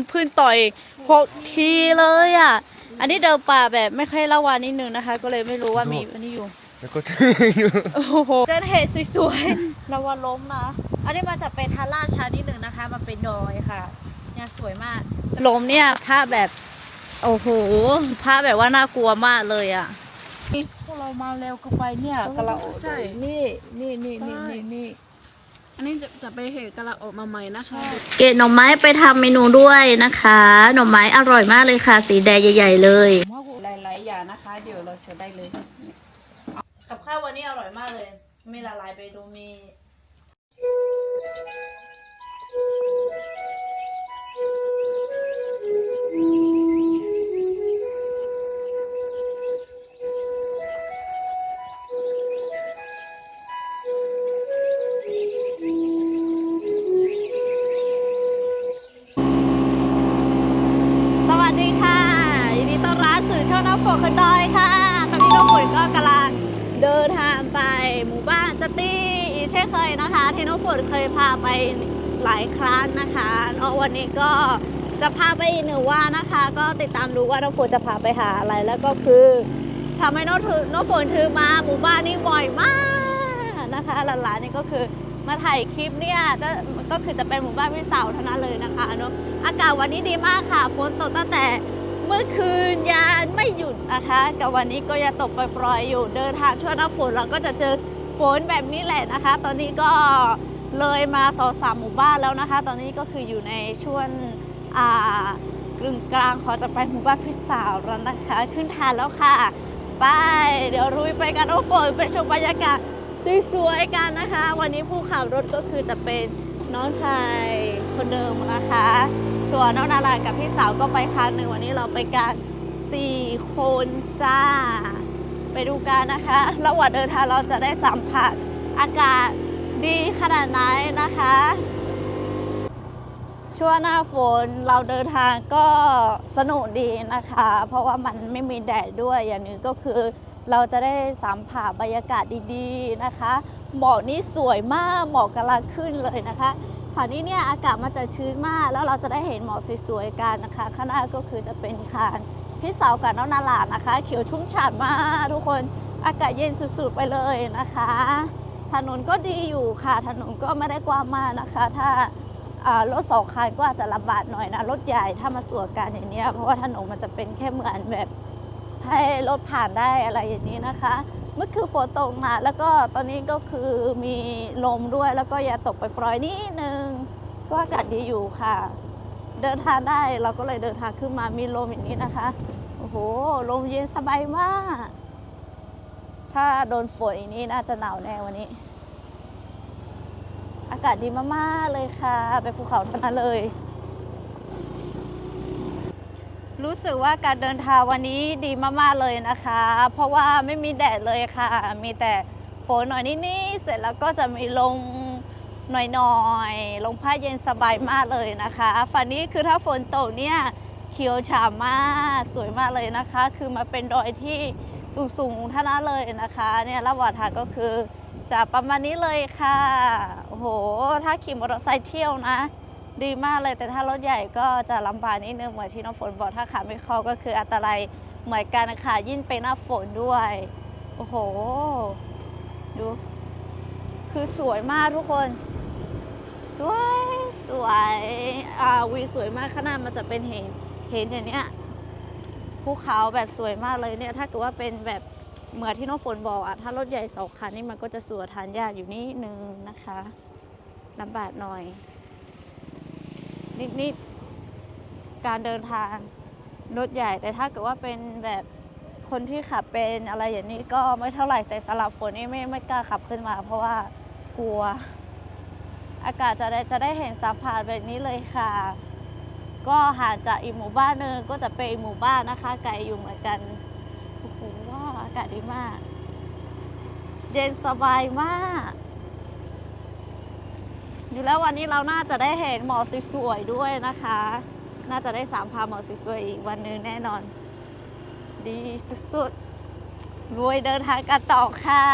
นพื้นต่อยหกทีเลยอะ อันนี้เดินป่าแบบไม่ค่อยละวานนิดนึงนะคะ ก็เลยไม่รู้ว่ามีอันนี้อยู่ แล้วก็อยู่โอ้โหเจอเห็ดสวยๆระวังล้มนะ อันนี้มันจะเป็นทาร่าชานิดหนึ่งนะคะ มันเป็นดอยค่ะเนี่ยสวยมากลมเนี่ยถ้าแบบ โอ้โหภาพแบบว่าน่ากลัวมากเลยอะพวกเรามาเร็วก็ไปเนี่ยกะละโอใช่นี่นี่นี่นี่นี่นี่ อันนี้จะจะไปเหตุกะละโอมาใหม่นะคะ เกตหน่อไม้ไปทำเมนูด้วยนะคะ หน่อไม้อร่อยมากเลยค่ะ สีแดงใหญ่ ๆ เลยหม้อกุหลายๆอย่างนะคะ เดี๋ยวเราเชิญได้เลย กับข้าววันนี้อร่อยมากเลย มีละลายไปดูมี ว่าน้ำฝนจะพาไปหาอะไรแล้วก็คือทำให้น้องถือน้องฝนถือมาหมู่บ้านนี้บ่อยมากนะคะหลานๆนี่ก็คือมาถ่ายคลิปเนี่ยก็คือจะเป็นหมู่บ้านพี่สาวเท่านั้นเลยนะคะเนาะอากาศวันนี้ดีมากค่ะฝนตกตั้งแต่เมื่อคืนยันไม่หยุดนะคะกับวันนี้ก็ยังตกปล่อยๆอยู่เดินทางช่วงหน้าฝนเราก็จะเจอฝนแบบนี้แหละนะคะ ตอนนี้ก็เลยมาสองสามหมู่บ้านแล้วนะคะ ตอนนี้ก็คืออยู่ในช่วง กึ่งกลางขอจะไปหมู่บ้านพี่สาวแล้วนะคะ ขึ้นทางแล้วค่ะ ไป เดี๋ยวรุยไปกันโอ้ฝนไปชมบรรยากาศสวยๆกันนะคะ วันนี้ผู้ขับรถก็คือจะเป็นน้องชายคนเดิมนะคะ ส่วนน้องนารากับพี่สาวก็ไปครั้งหนึ่งวันนี้เราไปกันสี่คนจ้า ไปดูกันนะคะระหว่างเดินทางเราจะได้สัมผัสอากาศดีขนาดไหนนะคะ ช่วงหน้าฝนเราเดินทางก็สนุกดีนะคะ เพราะว่ามันไม่มีแดดด้วยอย่างนึ่งก็คือ เราจะได้สัมผัสบรรยากาศดีๆนะคะ หมอกนี่สวยมากหมอกกำลังขึ้นเลยนะคะฝั่งนี้เนี่ยอากาศมันจะชื้นมาก แล้วเราจะได้เห็นหมอกสวยๆกันนะคะ ข้างหน้าก็คือจะเป็นคานพี่สาวกับน้องนาลานะคะ เขียวชุ่มฉ่ำมากทุกคนอากาศเย็นสุดๆไปเลยนะคะ ถนนก็ดีอยู่ค่ะ ถนนก็ไม่ได้กว้างมากนะคะ ถ้า รถสองคันก็อาจจะลำบากหน่อยนะ รถใหญ่ถ้ามาสวนกันอย่างนี้เพราะว่าถนนมันจะเป็นแค่เหมือนแบบให้รถผ่านได้อะไรอย่างนี้นะคะ เมื่อคือฝนตกหนักแล้วก็ตอนนี้ก็คือมีลมด้วยแล้วก็อย่าตกไปปล่อยนิดนึงก็อากาศดีอยู่ค่ะ เดินทางได้เราก็เลยเดินทางขึ้นมามีลมอย่างนี้นะคะโอ้โหลมเย็นสบายมาก ถ้าโดนฝนอย่างนี้น่าจะหนาวแน่วันนี้ อากาศดีมากๆเลยค่ะ ไปภูเขาทั้งนั้นเลย รู้สึกว่าการเดินทางวันนี้ดีมากๆเลยนะคะ เพราะว่าไม่มีแดดเลยค่ะ มีแต่ฝนหน่อยนิดๆเสร็จแล้วก็จะมีลงหน่อยๆ ลงผ้าเย็นสบายมากเลยนะคะฝั่งนี้คือถ้าฝนตกเนี่ยเขียวฉ่ำมากสวยมากเลยนะคะ คือมาเป็นดอยที่สูงๆท่านั้นเลยนะคะ เนี่ยระหว่างทางก็คือ จะประมาณนี้เลยค่ะ โอ้โห ถ้าขี่มอเตอร์ไซค์เที่ยวนะ ดีมากเลย แต่ถ้ารถใหญ่ก็จะลำบากนิดนึงเหมือนที่น้องฝนบอก ถ้าขาไม่เข้าก็คืออันตรายเหมือนกันนะคะยิ่งไปหน้าฝนด้วย โอ้โห ดู คือสวยมากทุกคน สวย สวย อ่าวิวสวยมากข้างหน้ามันจะเป็นเห็น เห็นอย่างเนี้ย ภูเขาแบบสวยมากเลยเนี่ย ถ้าเกิดว่าเป็นแบบ เหมือนที่น้องฝนบอกอะถ้ารถใหญ่สองคันนี่มันก็จะสวนทานยากอยู่นิดนึงนะคะลำบากหน่อย นิดๆการเดินทางรถใหญ่แต่ถ้าเกิดว่าเป็นแบบคนที่ขับเป็นอะไรอย่างนี้ก็ไม่เท่าไหร่แต่สำหรับฝนนี่ไม่ไม่กล้าขับขึ้นมา เพราะว่ากลัว อากาศจะได้จะได้เห็นสัมผัสแบบนี้เลยค่ะ ก็ห่างจากอีกหมู่บ้านหนึ่งก็จะเป็นอีกหมู่บ้านนะคะไกลอยู่เหมือนกันากาศดีมาก เย็นสบายมาก อยู่แล้ววันนี้เราน่าจะได้เห็นหมอกสวยๆด้วยนะคะ น่าจะได้สามพาหมอกสวยๆอีกวันนึงแน่นอน ดีสุดๆรวยเดินทางกันต่อค่ะ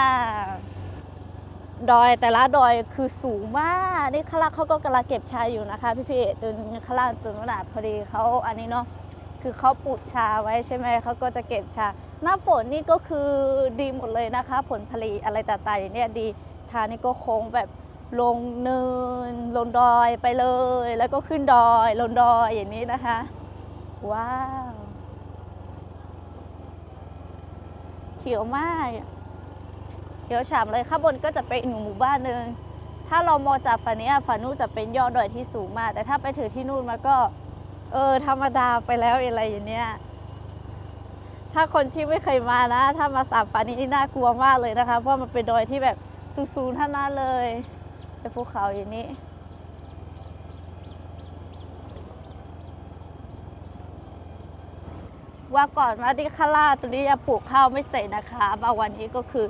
ดอยแต่ละดอยคือสูงมากนี่ข้างล่างเขาก็กำลังเก็บชาอยู่นะคะ พี่ๆตัวข้างล่างตัวนู้นอะพอดีเขาอันนี้เนาะ คือเขาปลูกชาไว้ใช่ไหมเขาก็จะเก็บชา หน้าฝนนี่ก็คือดีหมดเลยนะคะ ผลผลิตอะไรต่างๆอย่างเนี้ยดีทางนี่ก็โค้งแบบลงเนิน ลงดอยไปเลย แล้วก็ขึ้นดอย ลงดอยอย่างนี้นะคะ ว้าว เขียวมาก เขียวฉ่ำเลยข้างบนก็จะเป็นหมู่บ้านหนึ่งถ้าเรามองจากฝั่งนี้ฝั่งนู้นจะเป็นยอดดอยที่สูงมาก แต่ถ้าไปถึงที่นู่นมันก็ เออ ธรรมดาไปแล้วอะไรอย่างเนี้ยถ้าคนที่ไม่เคยมานะ ถ้ามาสามฝั่งนี้นี่น่ากลัวมากเลยนะคะ เพราะมันเป็นดอยที่แบบสูงๆท่านั้นเลยเป็นภูเขาอย่างนี้ ว่าก่อนมาที่คาราตรงนี้ยังปลูกข้าวไม่เสร็จนะคะมาวันนี้ก็คือ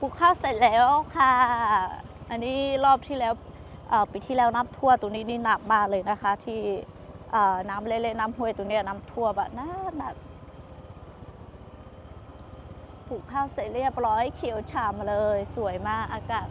ปลูกข้าวเสร็จแล้วค่ะ อันนี้รอบที่แล้วปีที่แล้วน้ำท่วมตรงนี้นี่หนักมากเลยนะคะที่ น้ำเละๆน้ำห้วยตรงนี้น้ำท่วมแบบน่าหนักปลูกข้าวเสร็จเรียบร้อยเขียวฉ่ำเลย สวยมากอากาศ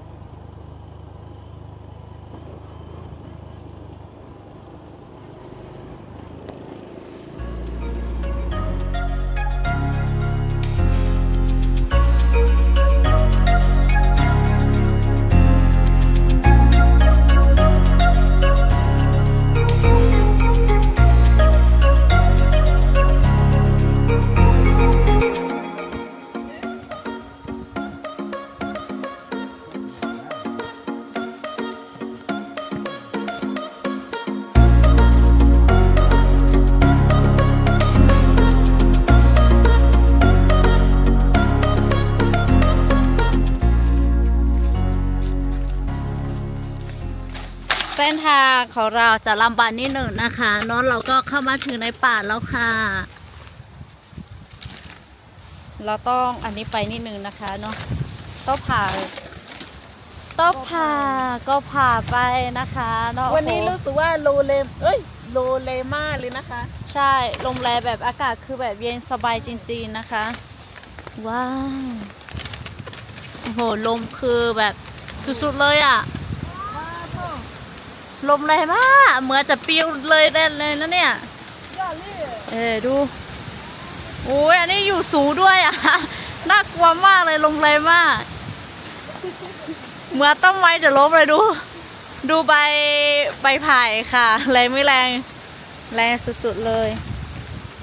ทางของเราจะลำบากนิดหนึ่งนะคะเน้องเราก็เข้ามาถึงในป่าแล้วค่ะ เราต้องอันนี้ไปนิดนึงนะคะเนาะต้องผ่าต้องผ่าก็ผ่าไปนะคะเนาะวันนี้โอ้โหรู้สึกว่าโลเลมเอ้ยโลเลมากเลยนะคะ ใช่ลมแรงแบบอากาศคือแบบเย็นสบายจริง ๆนะคะ ว้าวโอ้โหลมคือแบบสุดๆเลยอะ่ะ ลมแรงมากเหมือนจะปลิวเลยได้เลยนะเนี่ยเออดูโอ้ยอันนี้อยู่สูงด้วยอะน่ากลัวมากเลยลมแรงมาก เหมือนต้นไม้จะล้มเลยดู ดูใบใบไผ่ค่ะแรงไม่แรง แรงสุดๆเลย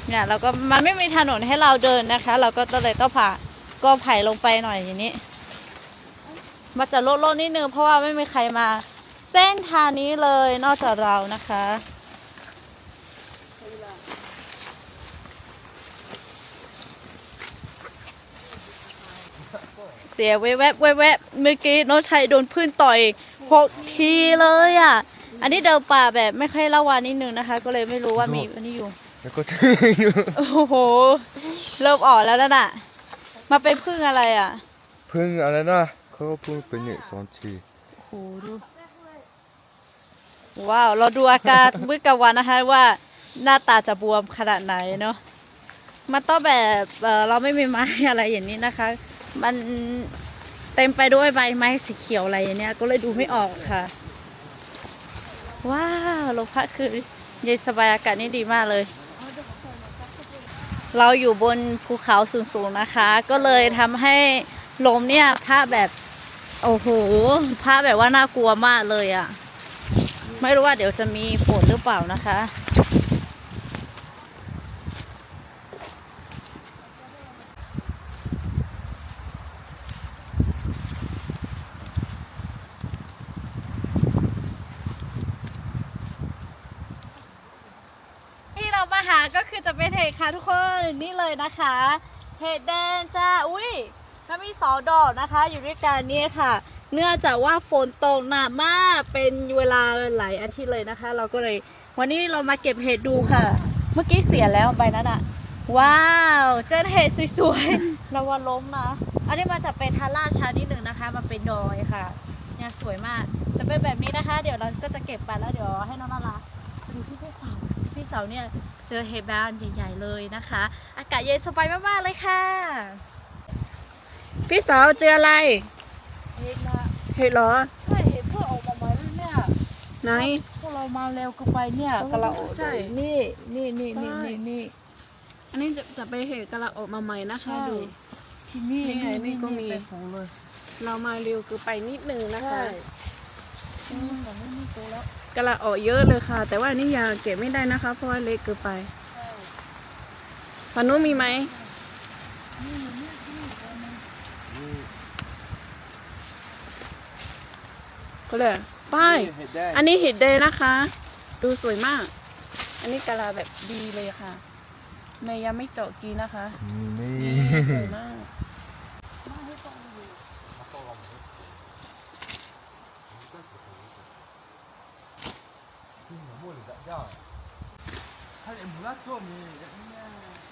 เนี่ยเราก็มันไม่มีถนนให้เราเดินนะคะ เราก็เลยต้องผ่าก็ไผ่ลงไปหน่อยอย่างนี้มาจะโลดๆนิดนึงเพราะว่าไม่มีใครมา เส้นทางนี้เลยนอกจากเรานะคะ เสียแวบแวบแวบแวบเมื่อกี้น้องชัยโดนพื้นต่อยหกทีเลยอะ อันนี้เดินป่าแบบไม่ค่อยละวานิดนึงนะคะ ก็เลยไม่รู้ว่ามีอันนี้อยู่ แล้วก็ถึงอยู่โอ้โห เริ่มออกแล้วนั่นน่ะ มาเป็นพึ่งอะไรอะ พึ่งอะไรนะเขาก็พึ่งเป็นเนี่ยสองทีโอ้โหดู ว้าว เราดูอาการมื้อกลางวันนะคะว่าหน้าตาจะบวมขนาดไหนเนาะมันต้องแบบเอ่อเราไม่มีไม้อะไรอย่างนี้นะคะ มันเต็มไปด้วยใบไม้สีเขียวอะไรอย่างเนี้ยก็เลยดูไม่ออกค่ะ ว้าวลมพัดคือเย็นสบายอากาศนี่ดีมากเลย เราอยู่บนภูเขาสูงๆนะคะ ก็เลยทำให้ลมเนี่ยพัดแบบ โอ้โหพัดแบบว่าน่ากลัวมากเลยอะ่ะ ไม่รู้ว่าเดี๋ยวจะมีฝนหรือเปล่านะคะ ที่เรามาหาก็คือจะเป็นเห็ดค่ะทุกคนนี่เลยนะคะ เห็ดแดงจ้าอุ้ยถ้ามีสองดอกนะคะ อยู่ด้วยกันนี่ค่ะ เนื่องจากว่าฝนตกหนักมากเป็นเวลาหลายอาทิตย์เลยนะคะ เราก็เลย วันนี้เรามาเก็บเห็ดดูค่ะ เมื่อกี้เสียแล้วใบนั้นอะว้าว เจอเห็ดสวยๆระวังล้มนะอันนี้มาจากเป็นทาร่าชานิดหนึ่งนะคะมันเป็นดอยค่ะเนี่ยสวยมากจะเป็นแบบนี้นะคะ เดี๋ยวเราก็จะเก็บไปแล้วเดี๋ยวให้น้องนาราดูที่พี่สาวพี่สาวเนี่ยเจอเฮบานใหญ่ ๆ เลยนะคะ อากาศเย็นสบายมากๆเลยค่ะ พี่สาวเจออะไร เฮดนะเห็ดเหรอ ใช่เห็นเพื่อออกมาใหม่ด้วยเนี่ยไหน พวกเรามาเร็วเก็ไปเนี่ยกะละโอใช่ นี่นี่นี่นี่นี่นี่อันนี้จะจะไปเห็ดกะละออกมาใหม่นะคะใช่ดู ที่นี่นี่ไงนี่ก็มีไปฝูงเลยเรามาเร็วเกินไปนิดนึงนะคะใช่อืมอย่างนี้นี่โตแล้วกะละออกเยอะเลยค่ะ แต่ว่าอันนี่ยังเก็บไม่ได้นะคะ เพราะว่าเล็กเกินไปใช่ฝั่งนู้นมีไหม ก็เลยไป้ายเห็ดแดงอันนี้เห็ดเดย์นะคะ ดูสวยมาก อันนี้กะลาแบบดีเลยค่ะเมย์ยังไม่เจาะกินนะคะนี่นี่สวยมากเห็ด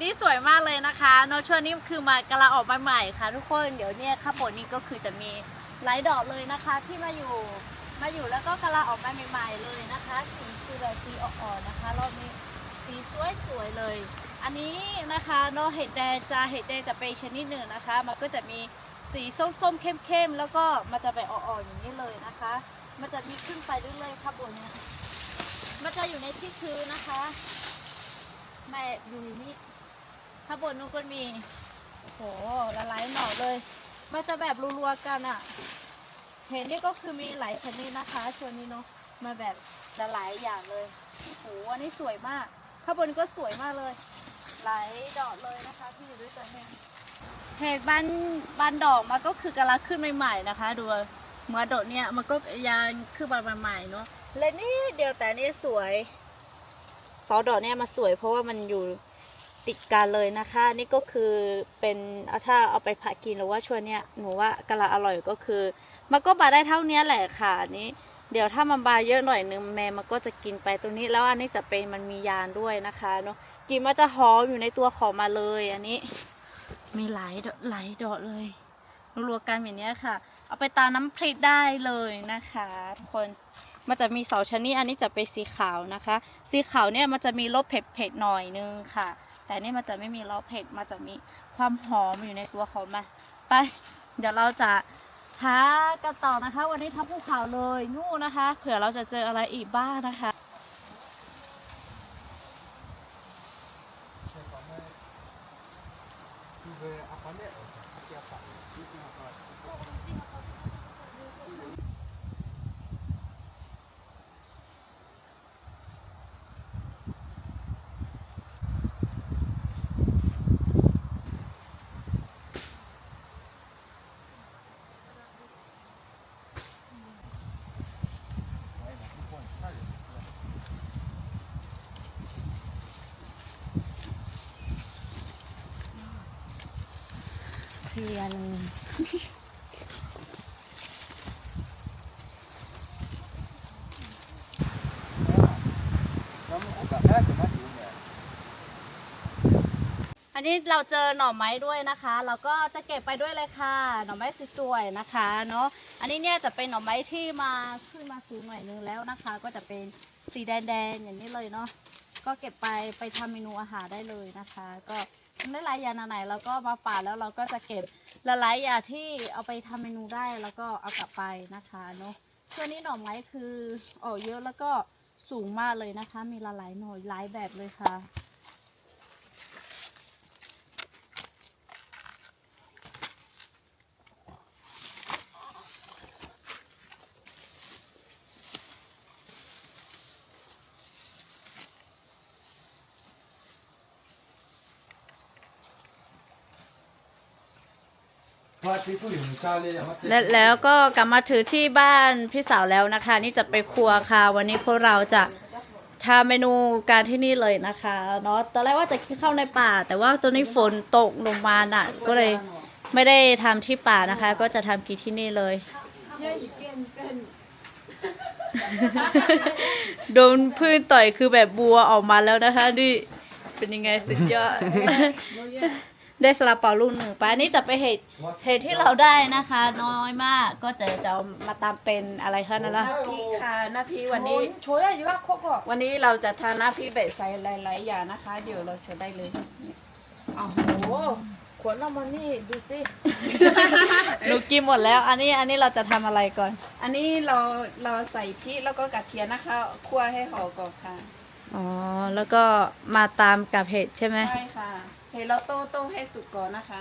นี่สวยมากเลยนะคะโนช่วงนี้คือมากำลังออกมาใหม่ค่ะ ทุกคนเดี๋ยวเนี่ยข้างบนนี้ก็คือจะมีหลายดอกเลยนะคะ ที่มาอยู่มาอยู่แล้วก็กำลังออกมาใหม่ ๆ เลยนะคะ สีคือแบบสีอ่อนๆนะคะรอบนี้สีสวยๆเลย อันนี้นะคะโนเห็ดแดงจะเห็ดแดงจะเป็นชนิดหนึ่งนะคะ มันก็จะมีสีส้มๆเข้มๆแล้วก็มันจะไปอ่อนๆอย่างนี้เลยนะคะ มันจะมีขึ้นไปเรื่อยๆข้างบนเนี่มันจะอยู่ในที่ชื้นนะคะแม่อยู่นี่ ถ้าบนนู้นก็มีโหละลายหน่อเลย มันจะแบบรัวๆกันอะ่ะ เห็นนี่ก็คือมีหลายชนิดนะคะชวนนี้เนาะมาแบบละลายอย่างเลยโหอันนี้สวยมาก ข้างบนก็สวยมากเลย หลายดอกเลยนะคะที่อยู่ด้วยกันเนี่ยเห็ดบานบานดอกมันก็คือกำลังขึ้นใหม่ๆนะคะ ดูเมื่อดอกเนี่ยมันก็ยังขึ้นบานใหม่ๆเนาะและนี่เดียวแต่นี่สวยซอดอกเนี่ยมาสวยเพราะว่ามันอยู่ ติดกันเลยนะคะ นี่ก็คือเป็นเอาถ้าเอาไปผัดกินหรือว่าชวนเนี่ยหนูว่ากำลังอร่อยก็คือ มันก็บาได้เท่านี้แหละค่ะนี้เดี๋ยวถ้ามันบาเยอะหน่อยนึงแม่มันก็จะกินไปตรงนี้แล้วอันนี้จะเป็นมันมียานด้วยนะคะเนาะกินมันจะหอมอยู่ในตัวของมาเลยอันนี้ มีหลายดหลายดอกเลยรวมๆกันแบบเนี้ค่ะ เอาไปตามน้ำพริกได้เลยนะคะทุกคนมันจะมีสองชนิดอันนี้จะเป็นสีขาวนะคะ สีขาวเนี่ยมันจะมีรสเผ็ดๆหน่อยนึงค่ะ แต่นี่มันจะไม่มีรสเผ็ดมันจะมีความหอมอยู่ในตัวของมันไป เดี๋ยวเราจะหากันต่อนะคะ วันนี้ทั้งภูเขาเลยนู่นนะคะ เผื่อเราจะเจออะไรอีกบ้างนะคะเียเลย อันนี้เราเจอหน่อไม้ด้วยนะคะ เราก็จะเก็บไปด้วยเลยค่ะ หน่อไม้สวยๆนะคะ เนาะ อันนี้เนี่ยจะเป็นหน่อไม้ที่มาขึ้นมาสูงหน่อยนึงแล้วนะคะ ก็จะเป็นสีแดงๆอย่างนี้เลยเนาะ ก็เก็บไปไปทำเมนูอาหารได้เลยนะคะ ก็ ได้ลายยาไหนๆแล้วก็มาป่าแล้วเราก็จะเก็บละลายยาที่เอาไปทำเมนูได้แล้วก็เอากลับไปนะคะเนาะช่วงนี้หน่อไม้คือออกเยอะแล้วก็สูงมากเลยนะคะ มีละลายหน่อยหลายแบบเลยค่ะ และแล้วก็กลับมาถือที่บ้านพี่สาวแล้วนะคะ นี่จะไปครัวค่ะ วันนี้พวกเราจะทำเมนูการที่นี่เลยนะคะเนาะตอนแรกว่าจะเข้าในป่า แต่ว่าตอนนี้ฝนตกลงมาน่ะก็เลยไม่ได้ทำที่ป่านะคะ ก็จะทำกินที่นี่เลยโดนพื้นต่อยคือแบบบัวออกมาแล้วนะคะนี่เป็นยังไงสุดยอด ได้ซาลาเปาลูกหนึ่งไปอันนี้จะไปนเห็ดเห็ดที่เราได้นะคะ น้อยมากก็จะจะเอามาตามเป็นอะไรคะนั่นละน้ำพริกค่ะน้ำพริกวันนี้โชยได้อยู่ละโคกอะวันนี้เราจะทานน้ำพริกแบบใส่หลายๆอย่างนะคะ เดี๋ยวเราเชิญได้เลยโอ้โหขวดน้ำมันนี่ดูสิหนูกินหมดแล้ว อันนี้อันนี้เราจะทำอะไรก่อน อันนี้เราเราใส่พริกแล้วก็กระเทียมนะคะคั่วให้หอมก่อนค่ะ อ๋อ แล้วก็มาตามกับเห็ดใช่ไหม ใช่ค่ะ เห็ดเราต้มต้มให้สุกก่อนนะคะ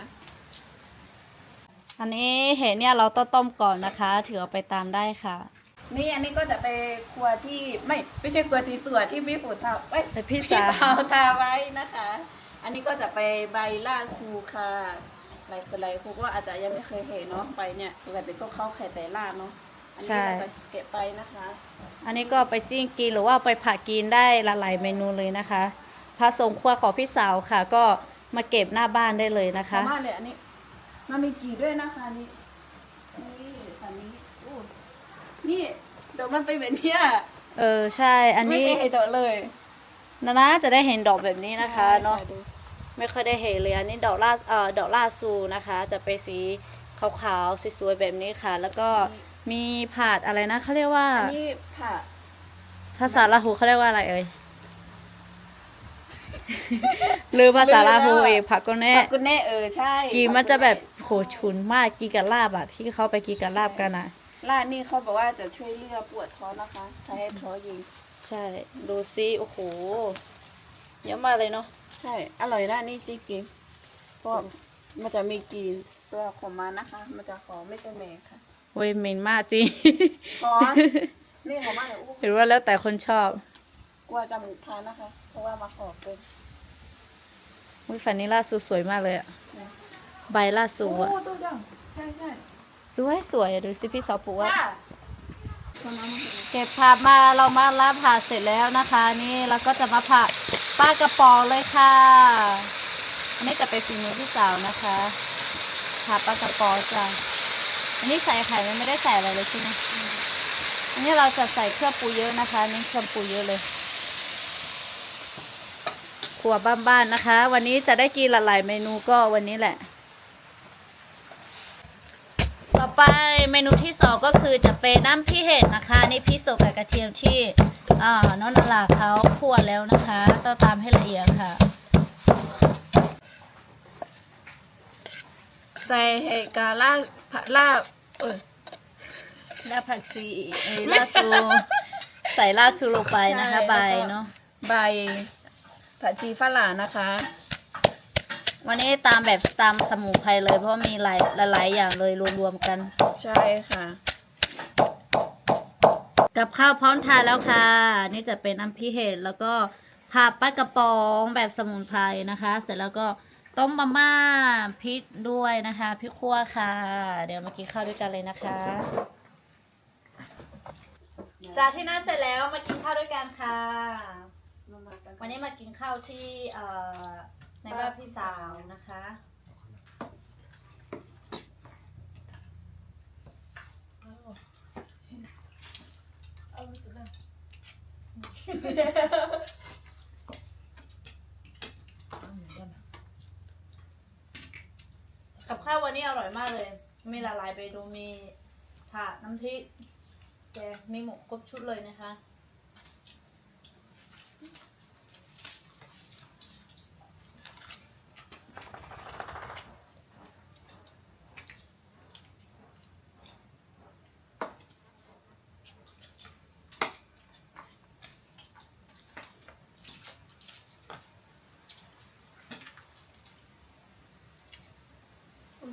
อันนี้เห็ดเนี่ยเราต้องต้มก่อนนะคะถือเอาไปตามได้ค่ะ นี่อันนี้ก็จะไปครัวที่ไม่ไม่ใช่ครัวสีสวยที่พี่ฝนทำเอ้ยแต่พี่พี่สาว สาวทาไว้นะคะ อันนี้ก็จะไปใบล่าซูค่ะหลายคนหลายคนก็อาจจะยังไม่เคยเห็นเนาะไปเนี่ยปกติก็เข้าไข่แต่ล่าเนาะอันนี้เราจะเก็บไปนะคะ อันนี้ก็ไปจิ้งกินหรือว่าไปผัดกินได้หลายๆเมนูเลยนะคะผสมครัวของพี่สาวค่ะก็ มาเก็บหน้าบ้านได้เลยนะคะสามารถเลยอันนี้ มันมีกี่ด้วยนะคะอันนี่นี่อันนี้อู้นี่เดี๋ยวมันเป็นแบบเนี้ยเออใช่ อันไม่นี้เคยเห็นตัวเลยนานาจะได้เห็นดอกแบบนี้นะคะเนาะใช่ดูไม่ค่อยได้เห็นเลยอันนี้ดอกลาเอ่อดอกลาซูนะคะ จะเป็นสีขาวๆสวยๆแบบนี้ค่ะ แล้วก็มีผัดอะไรนะเขาเรียกว่า อันนี้ผักภาษาลาหูเขาเรียกว่าอะไรเอ่ย หรือภาษาลาหูเองผักก็แน่ผักกุนเน่เออใช่กีมันจะแบบโหฉุนมากกีกับลาบอะที่เขาไปกีกับลาบกันอะลาดนี่เขาบอกว่าจะช่วยเลือดปวดท้องนะคะถ้าให้ท้องยิงใช่ ดูซิโอ้โหเยอะมากเลยเนาะใช่ อร่อยนะนี่จริงๆเพราะมันจะมีกลิ่นตัวของมันนะคะ มันจะหอมไม่ใช่แมงค่ะเว้ยเหม็นมากจริงหอมนี่หอมมากเลยอู้หรือว่าแล้วแต่คนชอบกลัวจะหมูทานนะคะ เพราะว่ามาหอมเกิน วิฟันนี้ล่าสุดสวยมากเลยอะใบล่าสุดอะโอ้ตัวดังใช่ใช่สวยสวยอะดูสิพี่สาวปูว่าค่ะคนน้ำมันเก็บผักมาเรามาลาผัดเสร็จแล้วนะคะ นี่เราก็จะมาผัดปลากระป๋องเลยค่ะอันนี้จะเป็นฝีมือพี่สาวนะคะผัดปลากระป๋องจ้ะอันนี้ใส่ไข่ไหมไม่ได้ใส่อะไรเลยใช่ไหมอันนี้เราจะใส่เครื่องปูเยอะนะคะนี่เครื่องปูเยอะเลยค รัวบ้านๆนะคะ วันนี้จะได้กินหลายๆเมนูก็วันนี้แหละ ต่อไปเมนูที่สองก็คือจะเป็นน้ำพี่เห็ดนะคะนี่พี่โซกับกระเทียมที่อ่าน้องนาลาเขาคั่วแล้วนะคะต้องตามให้ละเอียดค่ะ ใส่เห็ดกาลาบผักลาบเออลาผักซีเอ้ยลาซูใส่ลาซูลงไปนะคะใช่ใบแล้วก็เนาะใบ ผักชีฝรั่งนะคะ วันนี้ตามแบบตามสมุนไพรเลยเพราะมีหลายหลายๆอย่างเลยรวมๆกัน ใช่ค่ะ กับข้าวพร้อมทานแล้วค่ะ นี่จะเป็นน้ำพริกเห็ดแล้วก็ผัดปลากระป๋องแบบสมุนไพรนะคะ เสร็จแล้วก็ต้มมาม่าพริกด้วยนะคะพริกขั่วค่ะ เดี๋ยวมากินข้าวด้วยกันเลยนะคะจากที่นั่นเสร็จแล้วมากินข้าวด้วยกันค่ะ วันนี้มากินข้าวที่เอ่อในบ้านพี่สาวนะคะกับข้าววันนี้อร่อยมากเลย มีหลายๆเมนูมีผัดน้ำพริกแกงมีหมกครบชุดเลยนะคะ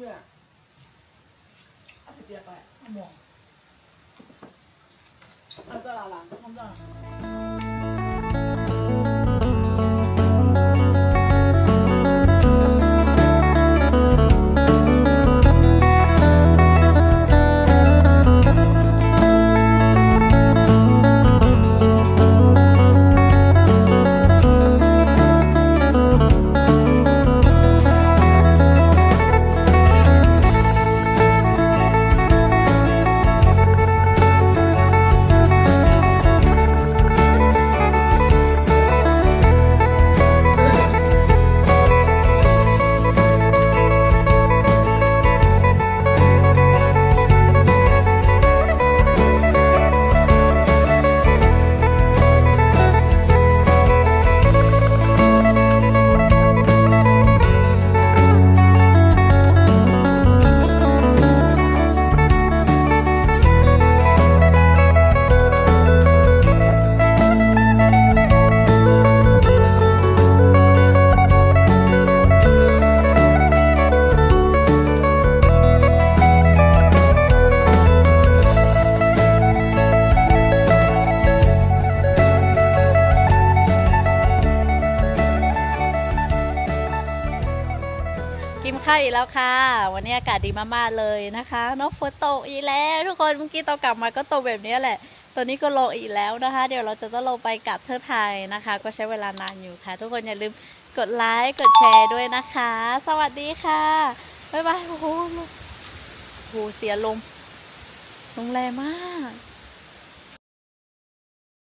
เดี๋ยวไปข้ ค่ะ วันนี้อากาศดีมากๆเลยนะคะนกฝนตกอีกแล้วทุกคนเมื่อกี้ตอนกลับมาก็ตกแบบนี้แหละตอนนี้ก็ลงอีกแล้วนะคะ เดี๋ยวเราจะต้องลงไปกลับเทือกไทยนะคะ ก็ใช้เวลานานอยู่ค่ะ ทุกคนอย่าลืมกดไลค์กดแชร์ด้วยนะคะ สวัสดีค่ะบ๊ายบายโอ้โหโอ้โหเสียลมลมแรงมาก